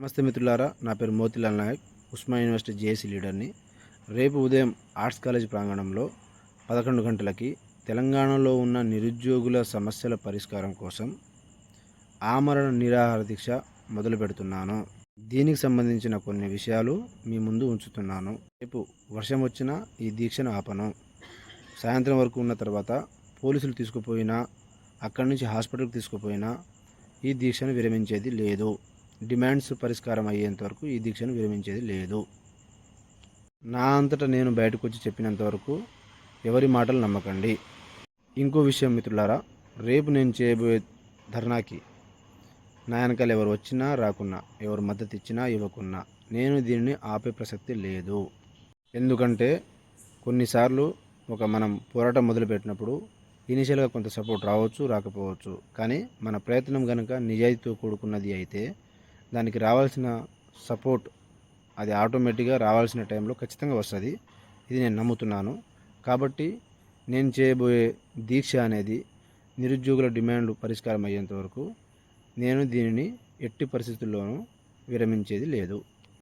నమస్తే మిత్రులారా నా పేరు మోతిలాల్ నాయక్ ఉస్మా యూనివర్సిటీ జేఏసీ లీడర్ని. రేపు ఉదయం ఆర్ట్స్ కాలేజ్ ప్రాంగణంలో పదకొండు గంటలకి తెలంగాణలో ఉన్న నిరుద్యోగుల సమస్యల పరిష్కారం కోసం ఆమరణ నిరాహార దీక్ష మొదలు పెడుతున్నాను. దీనికి సంబంధించిన కొన్ని విషయాలు మీ ముందు ఉంచుతున్నాను. రేపు వర్షం వచ్చినా ఈ దీక్షను ఆపను. సాయంత్రం వరకు ఉన్న తర్వాత పోలీసులు తీసుకుపోయినా అక్కడి నుంచి హాస్పిటల్కి తీసుకుపోయినా ఈ దీక్షను విరమించేది లేదు. డిమాండ్స్ పరిష్కారం అయ్యేంత వరకు ఈ దీక్షను విరమించేది లేదు. నా అంతటా నేను బయటకు వచ్చి చెప్పినంత వరకు ఎవరి మాటలు నమ్మకండి. ఇంకో విషయం మిత్రులారా రేపు నేను చేయబోయే ధర్నాకి నా వెనకాల ఎవరు వచ్చినా రాకున్నా ఎవరు మద్దతు ఇచ్చినా ఇవ్వకున్నా నేను దీనిని ఆపే ప్రసక్తి లేదు. ఎందుకంటే కొన్నిసార్లు ఒక మనం పోరాటం మొదలుపెట్టినప్పుడు ఇనిషియల్గా కొంత సపోర్ట్ రావచ్చు రాకపోవచ్చు. కానీ మన ప్రయత్నం కనుక నిజాయితీతో కూడుకున్నది అయితే దానికి రావాల్సిన సపోర్ట్ అది ఆటోమేటిక్గా రావాల్సిన టైంలో ఖచ్చితంగా వస్తుంది. ఇది నేను నమ్ముతున్నాను. కాబట్టి నేను చేయబోయే దీక్ష అనేది నిరుద్యోగుల డిమాండ్ పరిష్కారం అయ్యేంత వరకు నేను దీనిని ఎట్టి పరిస్థితుల్లోనూ విరమించేది లేదు.